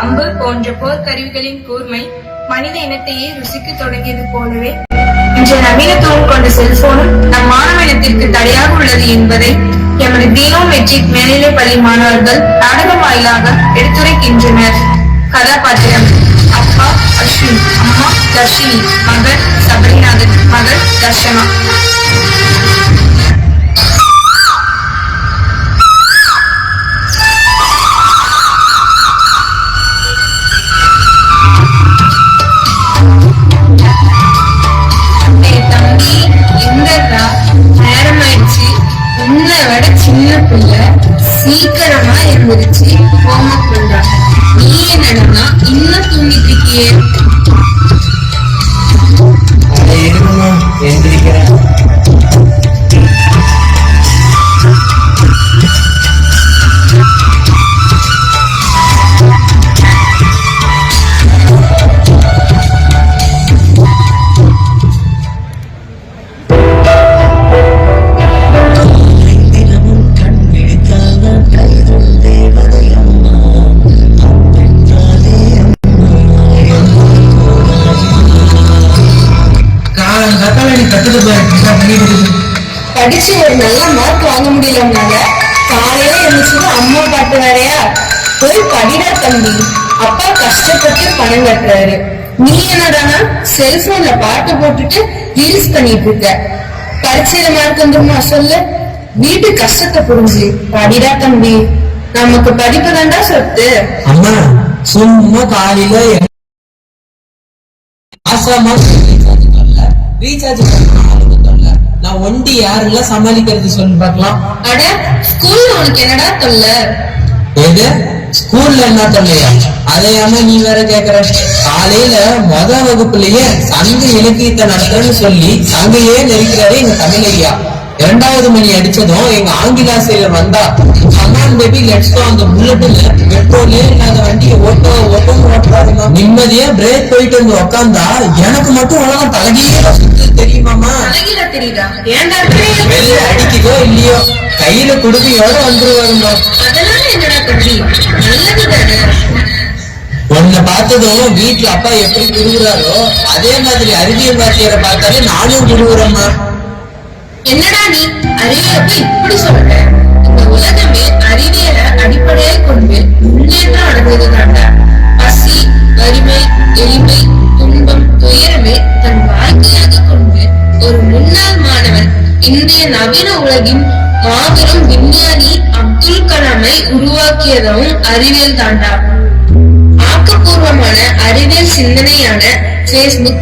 அம்பு போன்ற போர்க்கருவிகளின் கூர்மை மனித இனத்தையே ருசிக்கு தொடங்கியது போலவே இன்று நவீனத்துவம் கொண்ட செல்போனும் நம் மாணவ இனத்திற்கு தடையாக உள்ளது என்பதை எமது தீனோ மெட்ரிக் மேல்நிலை பள்ளி மாணவர்கள் நாடகம் வாயிலாக எடுத்துரைக்கின்றனர். கதாபாத்திரம் அப்பா அஸ்வின். அம்மா தர்ஷினி. மகள் சபரிநாதன். மகள் தர்ஷனா. காலையில அம்மா பாட்டு வேறையா? போய் படிடா தம்பி. அப்பா கஷ்டப்பட்டு பணம் கட்டுறாரு. நீ என்னடானா செல்போன்ல பாட்டு போட்டுட்டு ரீல்ஸ் பண்ணிட்டு இருக்க? பரிச்சையில மார்க் வந்துருமா சொல்லு. வீட்டு கஷ்டத்தை புரிஞ்சு படிடா தம்பி. நமக்கு படிப்பு தாண்டா சொத்து. அம்மா சும்மா காலையில ரீசார்ஜ் பண்ண நான் ஒண்டி யாரெல்லாம் சமாளிக்கிறது சொல்லி பார்க்கலாம். அட ஸ்கூல்ல உனக்கு என்னடா தொல்லை? எது? ஸ்கூல்ல என்ன தொல்லையா? அதையாம நீ வேற கேக்குற? காலையில முத வகுப்புலயே சங்க இலக்கியத்தை நடத்துறேன்னு சொல்லி சங்கையே நெருக்கிறாரு எங்க தமிழ் ஐயா இரண்டாவது மணி அடிச்சதும் எங்க ஆங்கில ஆசிரியர் வந்தா கமான் பேபி லெட்ஸ் அந்த புல்லட்ல பெட்ரோலே இல்லாத வண்டியை ஓட்ட ஓட்டம் ஓட்டுறாருமா நிம்மதியா பிரேக் போயிட்டு வந்து உக்காந்தா எனக்கு மட்டும் உலகம் தலைகீழ சுத்து தெரியுமாமா வெளில அடிக்குதோ இல்லையோ? கையில நல்லது தானே. உன்னை பார்த்ததும் வீட்டுல அப்பா எப்படி குடுக்குறாரோ அதே மாதிரி அறிவியல் வாத்தியாரை பார்த்தாலே நானும் குடுக்குறேம்மா என்னடா நீ? அறிவியலை இப்படி சொல்ற? இந்த உலகமே அறிவியலை அடிப்படையாக கொண்டு முன்னேற்றம் அடைந்ததுதான்டா பசி வறுமை எளிமை துன்பம் துயரமே தன் வாழ்க்கையாக கொண்டு ஒரு முன்னாள் மாணவன் இந்திய நவீன உலகின் மாபெரும் விஞ்ஞானி அப்துல் கலாமை உருவாக்கியதும் அறிவியல் தாண்டா. ஆக்கப்பூர்வமான அறிவியல் சிந்தனையான Facebook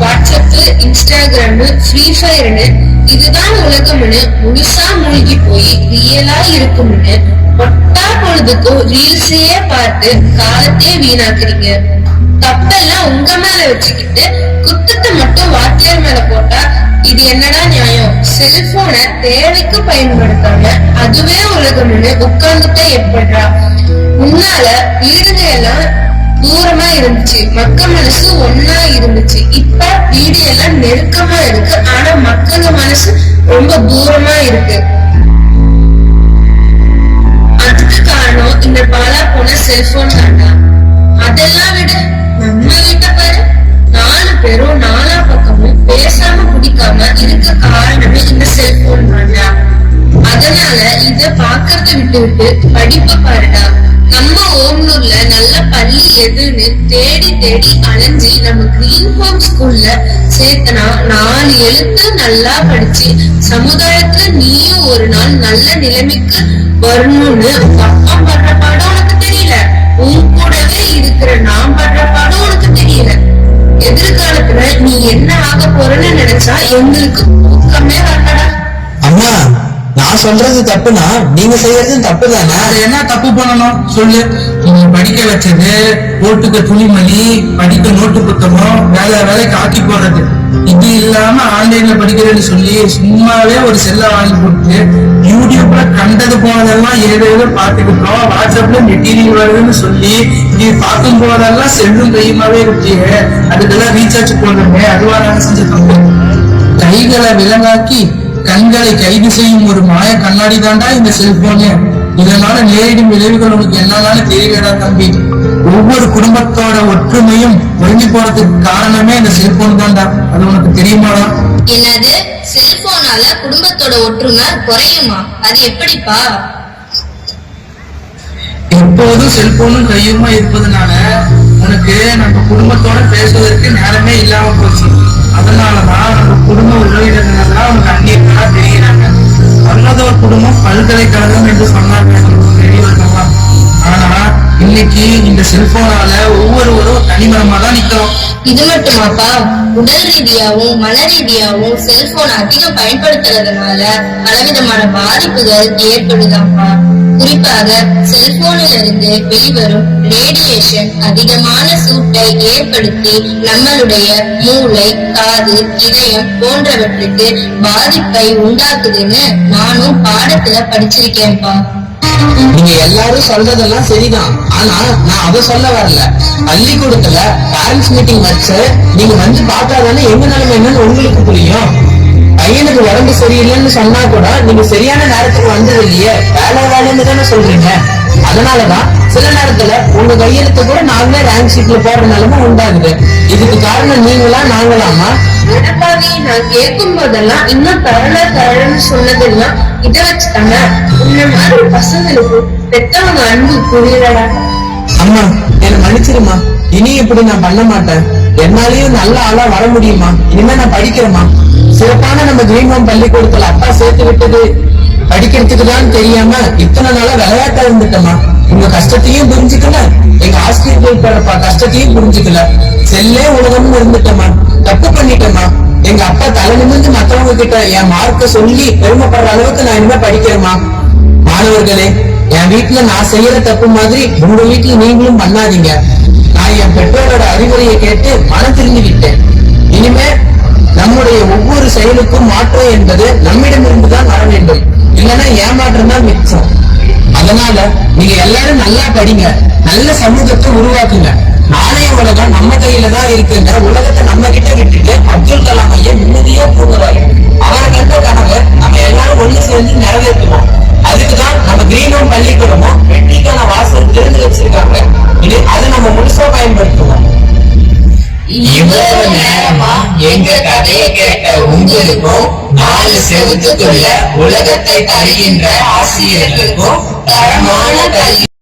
வாட்ஸ்அப் இன்ஸ்டாகிராம் ஃப்ரீ ஃபயர்னு இதுதான் உலகம்னு முழுசா மூழ்கி போய் ரியலா இருக்கும்னு ஒட்டா பொழுதுக்கும் ரீல்ஸையே பார்த்து காலத்தையே வீணாக்குறீங்க. தப்பெல்லாம் உங்க மேல வச்சுக்கிட்டு குத்தத்தை மட்டும் வாத்தியார் மேல போட்டா இது என்னடா நியாயம்? செல்போனை தேவைக்கு பயன்படுத்தாம அதுவே உலகம்னு உட்கார்ந்துட்டா எப்படா உன்னால வீடுங்க எல்லாம் தூரமா இருந்துச்சு. மக்கள் மனசு ஒன்னா இருந்துச்சு. இப்ப வீடு எல்லாம் நெருக்கமா இருக்கு. ஆனா மக்கள் மனசு ரொம்ப தூரமா இருக்கு. அதுக்கு காரணம் இந்த பாலா போன செல்போன் தாண்டா. அதெல்லாம் விட. நம்ம வீட்டை பாரு. நாலு பேரும் நாலா பக்கமும் பேசாம குடிக்காம இருக்க காரணமே இந்த செல்போன் தாண்டா. அதனால இத பாக்குறத விட்டு விட்டு படிப்ப பாருடா. நம்ம ஓம்லூர்ல நல்ல பள்ளி எதுன்னு தேடி தேடி அலைஞ்சி நம்ம கிரீன் ஹோம் ஸ்கூல்ல சேர்த்தனா நாலு எழுத்து நல்லா படிச்சு சமுதாயத்துல நீயும் ஒரு நாள் நல்ல நிலைமைக்கு வரணும்னு உங்க அப்பா படுற பாடம் உனக்கு தெரியல. உன் கூடவே இருக்கிற நான் படுற பாடம் உனக்கு தெரியல. எதிர்காலத்துல நீ என்ன ஆக போறன்னு நினைச்சா எங்களுக்கு நான் சொல்றது தப்புனா நீங்க செய்யறது தப்பு தானே என்ன தப்பு பண்ணணும்? சொல்லு. நீங்க படிக்க வச்சது ஓட்டுக்கு துணிமணி படிக்க நோட்டு புத்தகம் வேலை வேலைக்கு ஆக்கி போடுறது. இது இல்லாம ஆன்லைன்ல படிக்கிறேன்னு சொல்லி சும்மாவே ஒரு செல்ல வாங்கி போட்டு யூடியூப்ல கண்டது போனதெல்லாம் ஏதோ ஏதோ பாத்துக்கிட்டோம் வாட்ஸ்அப்ல மெட்டீரியல் வருதுன்னு சொல்லி நீ பார்க்கும் போதெல்லாம் செல்லும் கையுமாவே இருக்கியே. அதுக்கெல்லாம் ரீசார்ஜ் போடுறோமே. அதுவா நாங்க செஞ்சிருக்கோம். கைகளை விலங்காக்கி கண்களை கைது செய்யும் ஒரு மாய கண்ணாடி தாண்டா இந்த செல்போனு. இதனால நேரிடும் விளைவுகள் உனக்கு என்னன்னு தெரியலடா தம்பி. ஒவ்வொரு குடும்பத்தோட ஒற்றுமையும் ஒழிஞ்சு போறதுக்கு காரணமே இந்த செல்போன் தான்டா அது உனக்கு தெரியுமாடா? என்னது? செல்போனால குடும்பத்தோட ஒற்றுமை குறையுமா? அது எப்படிப்பா? எப்போதும் செல்போனும் கையுமா இருப்பதனால உனக்கு நம்ம குடும்பத்தோட பேசுவதற்கு நேரமே பல்கலைக்கழகம் என்று சொன்னாங்க நம்ம பெரியவர்கள்லாம் ஆனா இன்னைக்கு இந்த செல்போனால ஒவ்வொருவரும் தனிமரமா தான் நிக்கிறோம். இது மட்டுமாப்பா உடல் ரீதியாவும் மன ரீதியாவும் செல்போன் அதிகம் பயன்படுத்துறதுனால பலவிதமான பாதிப்புகள் ஏற்படுதாப்பா குறிப்பாக செல்போனில் இருந்து வெளிவரும் ரேடியேஷன் அதிகமான சூட்டை ஏற்படுத்தி நம்மளுடைய மூளை காது இதயம் போன்றவற்றுக்கு பாதிப்பை உண்டாக்குதுன்னு நானும் பாடத்துல படிச்சிருக்கேன்ப்பா. நீங்க எல்லாரும் சொல்றதெல்லாம் சரிதான். ஆனா நான் அதை சொல்ல வரல. பள்ளிக்கூடத்துல பேரண்ட்ஸ் மீட்டிங் வச்சு நீங்க வந்து பார்த்தாதானே எங்க நிலைமை என்னன்னு உங்களுக்கு புரியும். பையனுக்கு உடம்பு சரியில்லைன்னு சொன்னா கூட நீங்க சரியான நேரத்துக்கு வந்தது இல்லையே. வேலை வேலைன்னு தானே சொல்றீங்க. அதனாலதான் சில நேரத்துல உங்க கையெழுத்து கூட நாங்களே ரேங்க் ஷீட்ல போடுற நிலைமை உண்டாகுது. இதுக்கு காரணம் நீங்களா நாங்களாமா? அடப்பாவி நான் கேட்கும் போதெல்லாம் இன்னும் தரல தரலன்னு சொன்னதெல்லாம் இதை வச்சுதானே? உன்ன மாதிரி பசங்களுக்கு பெத்தவங்க அன்பு புரியலடா. அம்மா என்ன மன்னிச்சிருமா இனி இப்படி நான் பண்ண மாட்டேன். என்னாலயும் நல்ல ஆளா வர முடியுமா? இனிமே நான் படிக்கிறேம்மா. சிறப்பான நம்ம கிரீன் ஹோம் பள்ளிக்கூடத்துல அப்பா சேர்த்து விட்டது. படிக்கிறதுக்கு தான் தெரியாம இத்தனை நாளா விளையாட்டா இருந்துட்டேம்மா. உங்க கஷ்டத்தையும் புரிஞ்சுக்கல. எங்க ஆசிரியர்கள் படுற கஷ்டத்தையும் புரிஞ்சுக்கல. செல்லே உலகம்னு இருந்துட்டேம்மா. தப்பு பண்ணிட்டேம்மா. எங்க அப்பா தலை நிமிர்ந்து மத்தவங்க கிட்ட என் மார்க்க சொல்லி பெருமைப்படுற அளவுக்கு நான் இனிமே படிக்கிறேம்மா. மாணவர்களே என் வீட்டுல நான் செய்யற தப்பு மாதிரி உங்க வீட்டுல நீங்களும் பண்ணாதீங்க. நான் என் பெற்றோரோட அறிவுரையை கேட்டு மனம் விட்டேன். இனிமே நம்முடைய ஒவ்வொரு செயலுக்கும் மாற்றம் என்பது நம்மிடமிருந்து தான் வர வேண்டும். இல்லைன்னா ஏமாற்றம் தான் மிச்சம். அதனால நீங்க எல்லாரும் நல்லா படிங்க. நல்ல சமூகத்தை உருவாக்குங்க. நாளைய உலகம் நம்ம கையில தான் இருக்குங்க உலகத்தை நம்ம கிட்ட விட்டுட்டு அப்துல் கலாம் ஐயா நிம்மதியா போகிறாரு அவரை கண்ட கனவை நம்ம எல்லாரும் ஒண்ணு சேர்ந்து நிறைவேற்றுவோம். அதுக்குதான் நம்ம கிரீன் ஹோம் பள்ளிக்கூடமும் வெற்றிக்கான வாசல் திறந்து வச்சிருக்காங்க. இது அதை நம்ம முழுசா பயன்படுத்துவோம் இவ்வளவு நேரமா எங்க கதையை கேட்ட உங்களுக்கும் நாலு செவத்துக்குள்ள உலகத்தை தருகின்ற ஆசிரியர்களுக்கும் தரமான கல்வி